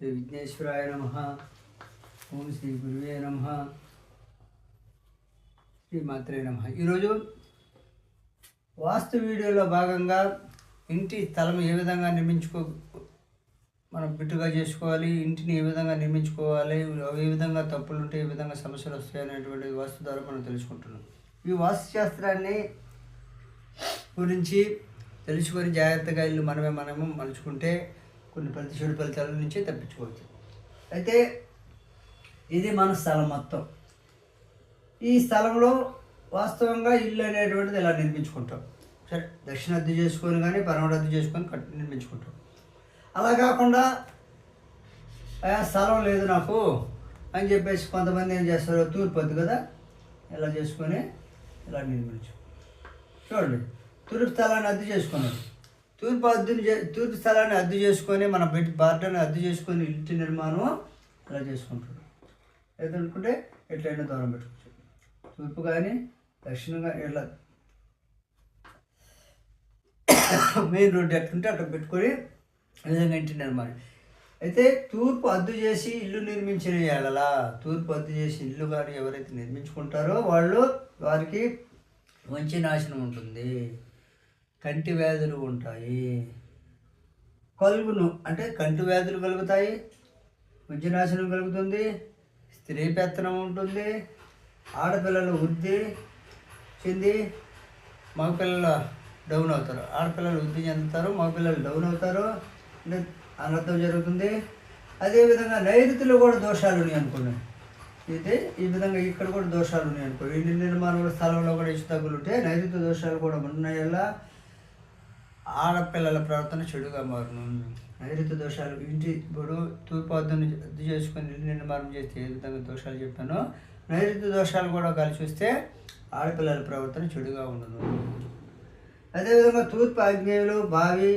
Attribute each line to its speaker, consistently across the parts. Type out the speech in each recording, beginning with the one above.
Speaker 1: శ్రీ విఘ్నేశ్వరాయ నమ. ఓం శ్రీ గురువే నమ. శ్రీ మాత్రే నమ. ఈరోజు వాస్తు వీడియోలో భాగంగా ఇంటి స్థలం ఏ విధంగా నిర్మించుకో మనం బిట్టుగా చేసుకోవాలి ఇంటిని ఏ విధంగా నిర్మించుకోవాలి ఏ విధంగా తప్పులు ఉంటే ఏ విధంగా సమస్యలు వస్తాయి అనేటువంటి వాస్తు ద్వారా మనం తెలుసుకుంటున్నాం. ఈ వాస్తు శాస్త్రాన్ని గురించి తెలుసుకొని జాగ్రత్తగా ఇల్లు మనమే మనము మలుచుకుంటే కొన్ని ప్రతి చెడు ఫలితాల నుంచి తప్పించుకోవచ్చు. అయితే ఇది మన స్థలం మొత్తం. ఈ స్థలంలో వాస్తవంగా ఇల్లు అనేటువంటిది ఇలా నిర్మించుకుంటాం? సరే దక్షిణ అద్దె చేసుకొని కానీ పరమ రద్దు చేసుకొని కట్టి నిర్మించుకుంటాం. అలా కాకుండా "ఆ, స్థలం లేదు నాకు అని చెప్పేసి కొంతమంది ఏం చేస్తారు తూర్పు వద్దు కదా ఇలా చేసుకొని ఇలా నిర్మించు. చూడండి తూర్పు స్థలాన్ని అద్దె చేసుకున్నాడు. తూర్పు అద్దును తూర్పు స్థలాన్ని అద్దు చేసుకొని మన బెడ్ బార్డర్ని అద్దు చేసుకొని ఇంటి నిర్మాణం ఇలా చేసుకుంటాడు. ఏదనుకుంటే ఎట్లయినా దూరం పెట్టుకోవచ్చు. తూర్పు కానీ దక్షిణంగా ఇలా మెయిన్ రోడ్డు ఎట్లుంటే అట్లా పెట్టుకొని విధంగా ఇంటి నిర్మాణం. అయితే తూర్పు అద్దు చేసి ఇల్లు నిర్మించిన ఎలా తూర్పు అద్దు చేసి ఇల్లు కానీ ఎవరైతే నిర్మించుకుంటారో వాళ్ళు వారికి మంచి నాశనం ఉంటుంది. కంటి వ్యాధులు ఉంటాయి. కలుగును అంటే కంటి వ్యాధులు కలుగుతాయి మంచి కలుగుతుంది స్త్రీ పెత్తనం ఉంటుంది ఆడపిల్లలు వృద్ధి చెంది మగపిల్లలు డౌన్ అవుతారు. ఆడపిల్లలు వృద్ధి చెందుతారు మగపిల్లలు డౌన్ అవుతారు అంటే అనర్థం జరుగుతుంది. అదేవిధంగా నైరుతిలో కూడా దోషాలు ఉన్నాయి అనుకోండి. అయితే ఈ విధంగా ఇక్కడ కూడా దోషాలు ఉన్నాయి అనుకో ఇంటి నిర్మాణంలో స్థలంలో కూడా ఇష్ట తగ్గులు ఉంటే నైరుతి దోషాలు కూడా ఉన్నాయల్లా. ఆడపిల్లల ప్రవర్తన చెడుగా మారును నైరుతి దోషాలు ఇంటి ఇప్పుడు తూర్పు రద్దు చేసుకుని చేసుకొని నిర్మాణం చేస్తే ఏ విధంగా దోషాలు చెప్పానో నైరుతి దోషాలు కూడా కలిసి వస్తే ఆడపిల్లల ప్రవర్తన చెడుగా ఉండదు అదేవిధంగా తూర్పు ఆగ్నేయులు బావి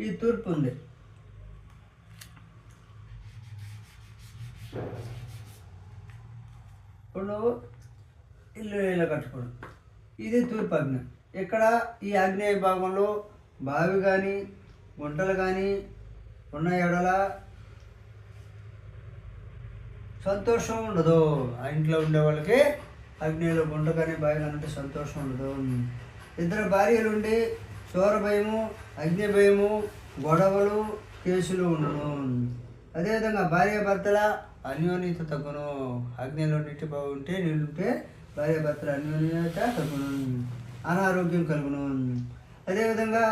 Speaker 1: ఈ తూర్పు ఉంది. ఇప్పుడు నువ్వు ఇల్లు ఇలా కట్టుకోడు ఇది తూర్పు ఆగ్నేయం. ఇక్కడ ఈ ఆగ్నేయ భాగంలో బావి కానీ గుంటలు కానీ ఉన్న ఎడల సంతోషం ఉండదు. ఆ ఇంట్లో ఉండే వాళ్ళకి అగ్నిలో గుంట కానీ బావి కానీ ఉంటే సంతోషం ఉండదు. ఇద్దరు భార్యలు ఉండి చోర భయము అగ్ని భయము గొడవలు కేసులు ఉండను అదేవిధంగా భార్య భర్తల అన్యోన్యత తగ్గును. అగ్నిలో నీటి బాగుంటే నీళ్ళుంటే భార్య భర్తల అన్యోన్యత తగ్గును. అనారోగ్యం కలుగును. అదేవిధంగా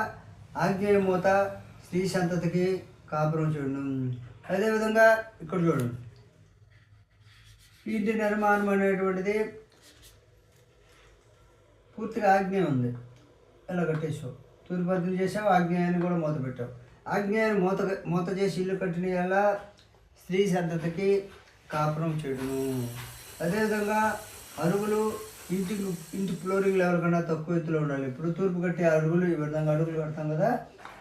Speaker 1: ఆగ్నేయ మూత స్త్రీ సంతతికి కాపురం చూడండి. అదేవిధంగా ఇక్కడ చూడండి. ఇంటి నిర్మాణం అనేటువంటిది పూర్తిగా ఆగ్నేయం ఉంది. ఎలా కట్టేసావు తూర్పుద్దులు చేసావు ఆగ్నేయాన్ని కూడా మూత పెట్టావు. ఆగ్నేయాన్ని మూత మూత చేసి ఇల్లు కట్టిన ఎలా స్త్రీ సంతతికి కాపురం చేయడము అదేవిధంగా అరుగులు ఇంటికి ఇంటి ఫ్లోరింగ్ లెవెల్ కన్నా తక్కువ ఎత్తులో ఉండాలి. ఇప్పుడు తూర్పు కట్టే అడుగులు ఈ విధంగా అడుగులు కడతాం కదా.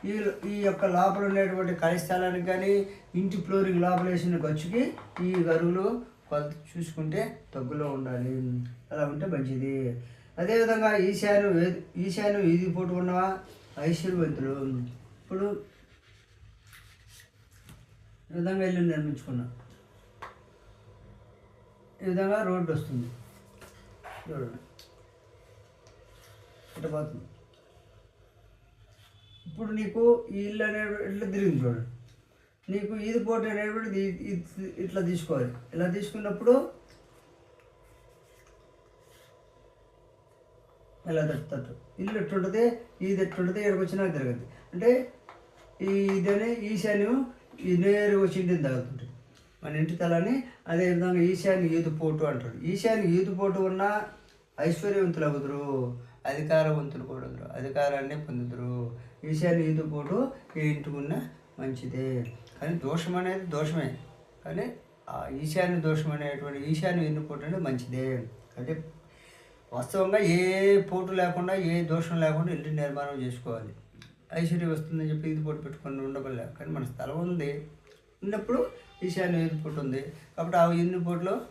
Speaker 1: ఈ ఈ యొక్క లోపల ఉండేటువంటి ఖాళీ స్థలానికి కానీ ఇంటి ఫ్లోరింగ్ లోపల వేసిన ఖర్చుకి ఈ అరుగులు కొలత చూసుకుంటే తగ్గులో ఉండాలి. అలా ఉంటే మంచిది. అదేవిధంగా ఈశాను ఈశాను ఇది పోటు ఉన్నవా ఐశ్వర్యవంతులు. ఇప్పుడు ఈ విధంగా ఇల్లు నిర్మించుకున్నాం. ఈ విధంగా రోడ్డు వస్తుంది. చూడండి ఇట్లా పోతుంది ఇప్పుడు నీకు ఈ ఇల్లు అనేవి ఇట్లా తిరిగింది చూడండి నీకు ఈది పోటీ అనేటువంటిది ఇట్లా తీసుకోవాలి. ఇలా తీసుకున్నప్పుడు ఇలా తట్టు ఇల్లు ఎట్టుంటుంది ఇది ఎట్టుంటుంది ఇక్కడికి వచ్చినా తిరగదు. అంటే ఈ ఇదనే ఈశాన్యం ఈ నేరు వచ్చి ఇంటిని తగులుతుంటుంది మన ఇంటి తలని అదేవిధంగా ఈశాన్య ఈదు పోటు అంటారు. ఈశాన్య ఈదు పోటు ఉన్న ఐశ్వర్యవంతులు అవుదురు అధికారవంతులు కూడదురు అధికారాన్ని పొందుదురు. ఈశాన్య ఈదు పోటు ఈ ఇంటికున్న మంచిదే. కానీ దోషం అనేది దోషమే. కానీ ఆ ఈశాన్య దోషం అనేటువంటి ఈశాన్య ఎన్నుకోవటం పోటు అనేది మంచిదే. అంటే వాస్తవంగా ఏ పోటు లేకుండా ఏ దోషం లేకుండా ఇంటి నిర్మాణం చేసుకోవాలి. ఐశ్వర్యం వస్తుందని చెప్పి ఇది పోటు పెట్టుకొని ఉండబలే కానీ మన స్థలం ఉంది. ఉన్నప్పుడు ఈశాన్య ఈదు ఉంది కాబట్టి ఆ ఈదు పోటులో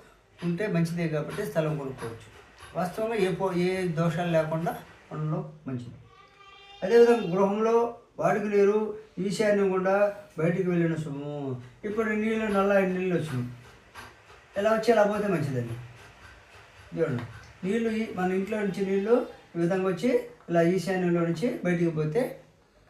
Speaker 1: ఉంటే మంచిదే కాబట్టి స్థలం కొనుక్కోవచ్చు. వాస్తవంగా ఏ పో ఏ దోషాలు లేకుండా ఉండడం మంచిది. అదేవిధంగా గృహంలో వాడికి నీరు ఈశాన్యం గుండా బయటికి వెళ్ళిన శుభము. ఇప్పుడు నీళ్ళు నల్ల నీళ్ళు వచ్చినాయి. ఎలా వచ్చి ఎలా పోతే మంచిదండి? చూడండి. నీళ్ళు మన ఇంట్లో నుంచి నీళ్ళు ఈ విధంగా వచ్చి ఇలా ఈశాన్యంలో నుంచి బయటికి పోతే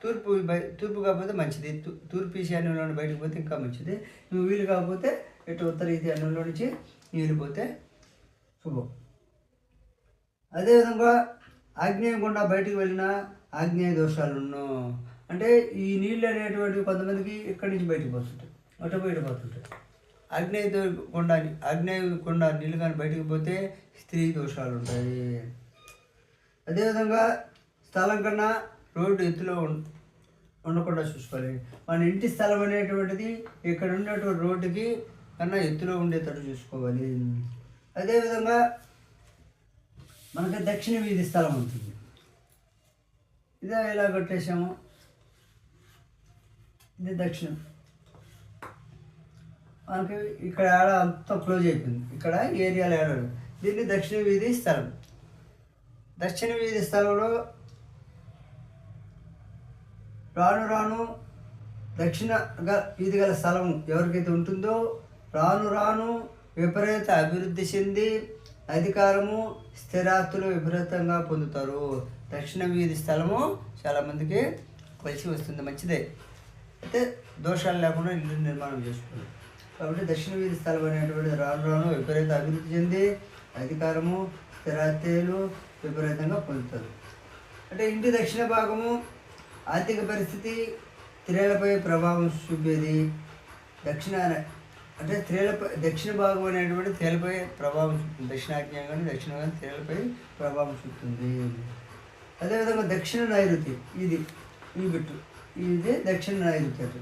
Speaker 1: తూర్పు బయ తూర్పు కాకపోతే మంచిది. తూ- తూర్పు ఈశాన్యంలో బయటికి పోతే ఇంకా మంచిది. నువ్వు వీలు కాకపోతే ఇటు ఉత్తర ఈశాన్యంలో నుంచి నీళ్ళు పోతే శుభం. అదేవిధంగా ఆగ్నేయం గుండా బయటికి వెళ్ళిన ఆగ్నేయ దోషాలున్ను. అంటే ఈ నీళ్ళు అనేటువంటివి కొంతమందికి ఇక్కడి నుంచి బయటికి పోతుంటాయి అటు బయట పోతుంటాయి. ఆగ్నేయ దో గుండా ఆగ్నేయ గుండా నీళ్ళు కానీ బయటికి పోతే స్త్రీ దోషాలు ఉంటాయి అదేవిధంగా స్థలం కన్నా రోడ్డు ఎత్తులో ఉండకుండా చూసుకోవాలి మన ఇంటి స్థలం అనేటువంటిది ఇక్కడ ఉన్నటువంటి రోడ్డుకి కన్నా ఎత్తులో ఉండేటట్టు చూసుకోవాలి. అదేవిధంగా మనకి దక్షిణ వీధి స్థలం ఉంటుంది. ఇదే ఎలా కొట్టేసాము ఇది దక్షిణం. మనకి ఇక్కడ ఆడ అంతా క్లోజ్ అయిపోయింది. ఇక్కడ ఏరియాలో ఏడాడు దీన్ని దక్షిణ వీధి స్థలం. దక్షిణ వీధి స్థలంలో రాను రాను దక్షిణ గ- వీధి గల స్థలం ఎవరికైతే ఉంటుందో రాను రాను విపరీత అభివృద్ధి చెంది అధికారము స్థిరాస్తులు విపరీతంగా పొందుతారు. దక్షిణ వీధి స్థలము చాలామందికి కలిసి వస్తుంది. మంచిదే. అయితే దోషాలు లేకుండా ఇల్లు నిర్మాణం చేసుకుంది. కాబట్టి దక్షిణ వీధి స్థలం అనేటువంటి రాను రాను విపరీత అభివృద్ధి చెంది అధికారము స్థిరాస్తులు విపరీతంగా పొందుతారు. అంటే ఇంటి దక్షిణ భాగము ఆర్థిక పరిస్థితి స్త్రీలపై ప్రభావం చూపేది. దక్షిణ అంటే స్త్రీలపై దక్షిణ భాగం అనేటువంటి స్త్రీలపై ప్రభావం చూపుతుంది. దక్షిణాజ్ఞం కానీ దక్షిణ కానీ స్త్రీలపై ప్రభావం చూపుతుంది. అదేవిధంగా దక్షిణ నైరుతి ఇది ఈ బిట్టు ఇది దక్షిణ నైరుతి అటు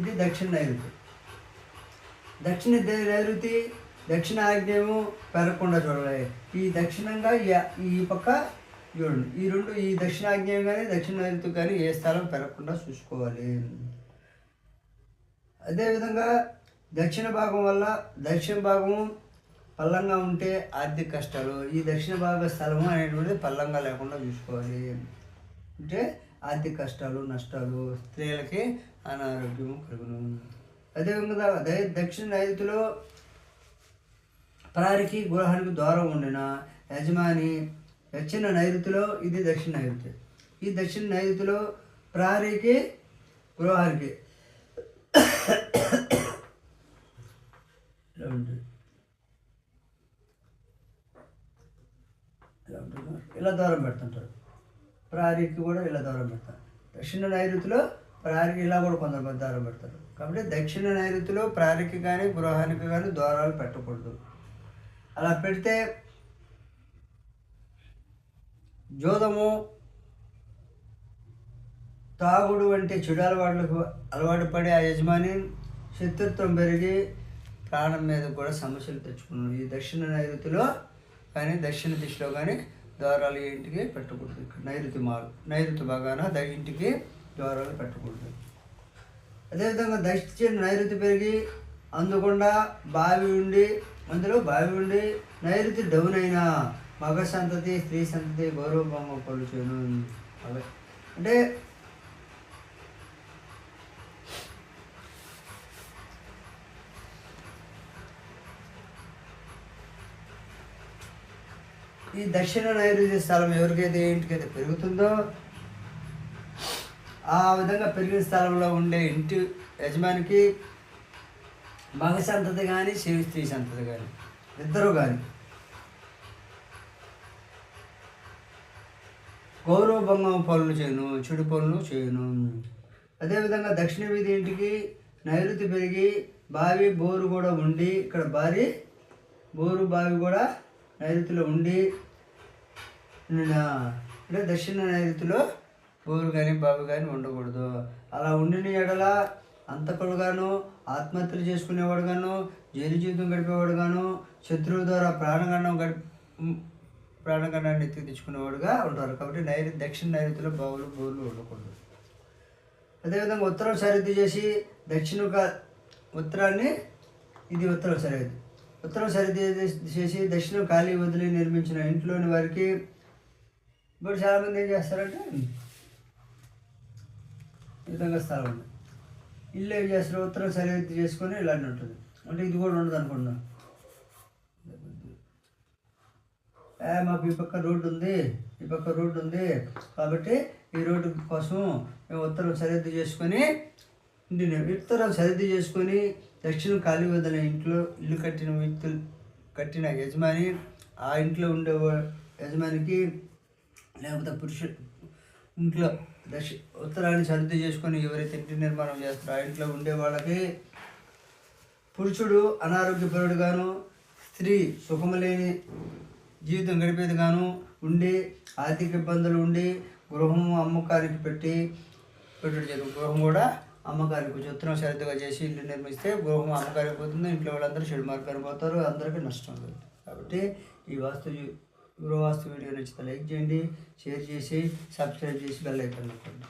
Speaker 1: ఇది దక్షిణ నైరుతి. దక్షిణ నైరుతి దక్షిణ ఆగ్నేయము పెరగకుండా చూడాలి. ఈ దక్షిణంగా ఈ- ఈ పక్క చూడండి. ఈ రెండు ఈ దక్షిణాగ్నేయం కానీ దక్షిణ నైరుతి కానీ ఏ స్థలం పెరగకుండా చూసుకోవాలి. అదేవిధంగా దక్షిణ భాగం వల్ల దక్షిణ భాగము పల్లంగా ఉంటే ఆర్థిక కష్టాలు ఈ దక్షిణ భాగ స్థలము అనేటువంటిది పల్లంగా లేకుండా చూసుకోవాలి. అంటే ఆర్థిక కష్టాలు నష్టాలు స్త్రీలకి అనారోగ్యము కలుగును. అదేవిధంగా దక్షిణ నైరుతిలో ప్రారికి గృహానికి దూరం ఉండిన యజమాని దక్షిణ నైరుతిలో ఇది దక్షిణ నైరుతి ఈ దక్షిణ నైరుతిలో ప్రారికి గృహానికి ఇలా ఉంటుంది ఇలా ఉంటుంది ఇలా దూరం పెడుతుంటారు. ప్రారీకి కూడా ఇలా దూరం పెడతారు. దక్షిణ నైరుతిలో ప్రారికి ఇలా కూడా కొంతమంది దూరం పెడతారు. కాబట్టి దక్షిణ నైరుతిలో ప్రారికి కానీ గృహానికి కానీ దూరాలు పెట్టకూడదు. అలా పెడితే జోదము తాగుడు వంటి చెడు అలవాట్లకు అలవాటు పడే ఆ యజమాని శత్రుత్వం పెరిగి ప్రాణం మీద కూడా సమస్యలు తెచ్చుకున్నాను ఈ దక్షిణ నైరుతిలో కానీ దక్షిణ దిశలో కానీ ద్వారాలు ఇంటికి పెట్టకూడదు ఇక్కడ నైరుతి మా నైరుతి భాగాన ఇంటికి ద్వారాలు పెట్టకూడదు అదేవిధంగా దక్షిణ నైరుతి పెరిగి అందుకుండా బావి ఉండి అందులో బావి ఉండి నైరుతి డౌన్ అయినా మగ సంతతి స్త్రీ సంతతి గౌరవభంగ కొలుచును. అవే అంటే ఈ దక్షిణ నైరుతి స్థలం ఎవరికైతే ఇంటికైతే పెరుగుతుందో ఆ విధంగా పెరిగిన స్థలంలో ఉండే ఇంటి యజమానికి మగ సంతతి కానీ శివ స్త్రీ సంతతి కానీ ఇద్దరు కానీ గౌరవభంగం పనులు చేయను చెడు పనులు చేయను. అదేవిధంగా దక్షిణ వీధి ఇంటికి నైరుతి పెరిగి బావి బోరు కూడా ఉండి ఇక్కడ భారీ బోరు బావి కూడా నైరుతిలో ఉండి అంటే దక్షిణ నైరుతిలో బోరు కానీ బాబు కానీ ఉండకూడదు. అలా ఉండిన ఎడల అంతకుడు గాను ఆత్మహత్యలు చేసుకునేవాడు గాను జైలు జీవితం గడిపేవాడు గాను శత్రువు ద్వారా ప్రాణగండం గడి ప్రాణగండాన్ని ఎత్తుకు తెచ్చుకునేవాడుగా ఉంటారు కాబట్టి నైరు దక్షిణ నైరుతిలో బావులు బోర్లు ఉండకూడదు. అదేవిధంగా ఉత్తరం సరిహద్దు చేసి దక్షిణ ఉత్తరాన్ని ఇది ఉత్తరం సరిహద్దు. ఉత్తరం సరిహద్దు చేసి- దక్షిణం ఖాళీ వదిలి నిర్మించిన ఇంట్లోని వారికి ఇప్పుడు చాలామంది ఏం చేస్తారంటే ఈ విధంగా స్థలం ఉంది. ఇల్లు ఏం చేస్తారు? ఉత్తరం సరిహద్దు చేసుకొని ఇలాంటి ఉంటుంది. అంటే ఇది కూడా ఉండదు అనుకుంటున్నాను మాకు ఈ పక్క రోడ్డు ఉంది ఈ పక్క రోడ్డు ఉంది. కాబట్టి ఈ రోడ్డు కోసం మేము ఉత్తరం సరిహద్దు చేసుకొని నేను ఉత్తరం సరిహద్దు చేసుకొని దక్షిణం ఖాళీ వదిన ఇంట్లో ఇల్లు కట్టిన వ్యక్తులు కట్టిన యజమాని ఆ ఇంట్లో ఉండే యజమానికి లేకపోతే పురుషుడు ఇంట్లో దక్షి ఉత్తరాన్ని సరిది చేసుకొని ఎవరైతే ఇంటి నిర్మాణం చేస్తారో ఆ ఇంట్లో ఉండే వాళ్ళకి పురుషుడు అనారోగ్యపరుడుగాను స్త్రీ సుఖము లేని జీవితం గడిపేదిగాను ఉండి ఆర్థిక ఇబ్బందులు ఉండి గృహం అమ్మకానికి పెట్టి పెట్టడం జరుగు గృహం కూడా అమ్మకానికి చొత్తున సరిగ్గా చేసి ఇల్లు నిర్మిస్తే గృహం అమ్మకానికి పోతుంది ఇంట్లో వాళ్ళందరూ చెడు మార్గానికి పోతారు అందరికీ నష్టం కలుగుతుంది కాబట్టి ఈ వాస్తు గృహవాస్తు వీడియో నచ్చితే లైక్ చేయండి షేర్ చేసి సబ్స్క్రైబ్ చేసి బెల్ ఐకాన్ నొక్కండి.